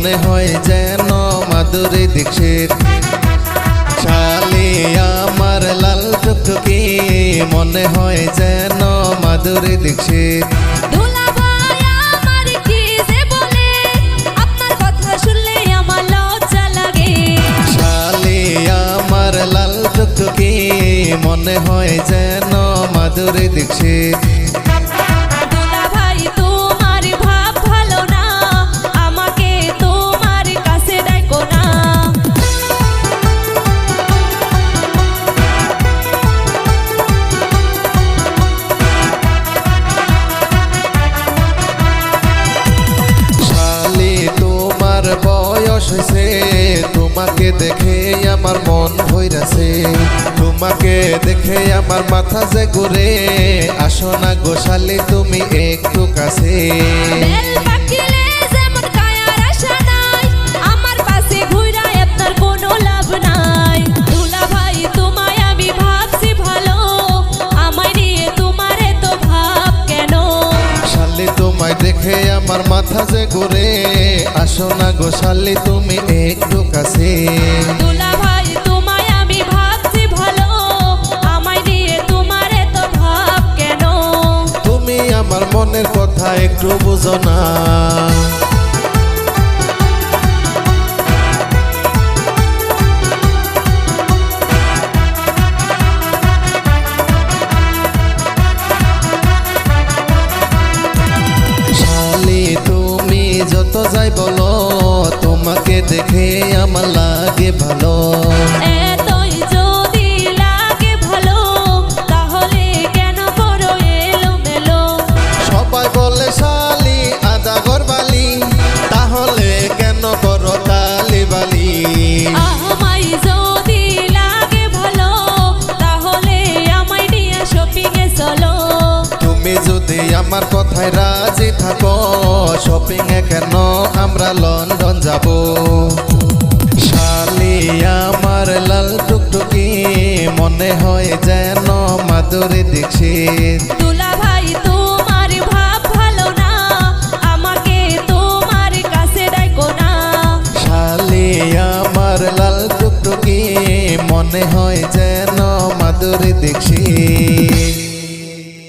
মনে হয় যেন মাধুরী দীক্ষিত। শালি আমার লাল টুকটুকি মনে হয় যেন মাধুরী দীক্ষিত। মনে হয় যেন মাধুরী দীক্ষিত। বয়স তোমাকে দেখে আমার মন ভৈরাছে। তোমাকে দেখে আমার মাথা যে ঘুরে। আসো না গোশালি, তুমি একটু কাছে। তোমায় দেখে আমার মাথা যে ঘুরে। আসো না গোশালি তুমি একটু কাছে। দুলাভাই তোমায় আমি ভাবছি ভালো। আমায় নিয়ে তোমার এত ভাব কেন? তুমি আমার মনের কথা একটু বুঝো না। দেখে আমার লাগে ভালো। এতই যদি লাগে ভালো তাহলে কেন বড় এলো মেলো সবাই বলে শালি আদা গরবালি তাহলে কেন করো তালি বালি আমায় যদি লাগে ভালো তাহলে আমায় নিয়ে শপিং চলো। তুমি যদি আমার কথায় রাজি থাকো শপিং এ কেন আমরা লন্ডন যাব? শালি আমার লাল টুকটুকি মনে হয় যেন মাধুরী দীক্ষিত দুলাভাই তোমার ভাব ভালো না আমাকে তোমার কাছে ডাকো না। শালি আমার লাল টুকটুকি মনে হয়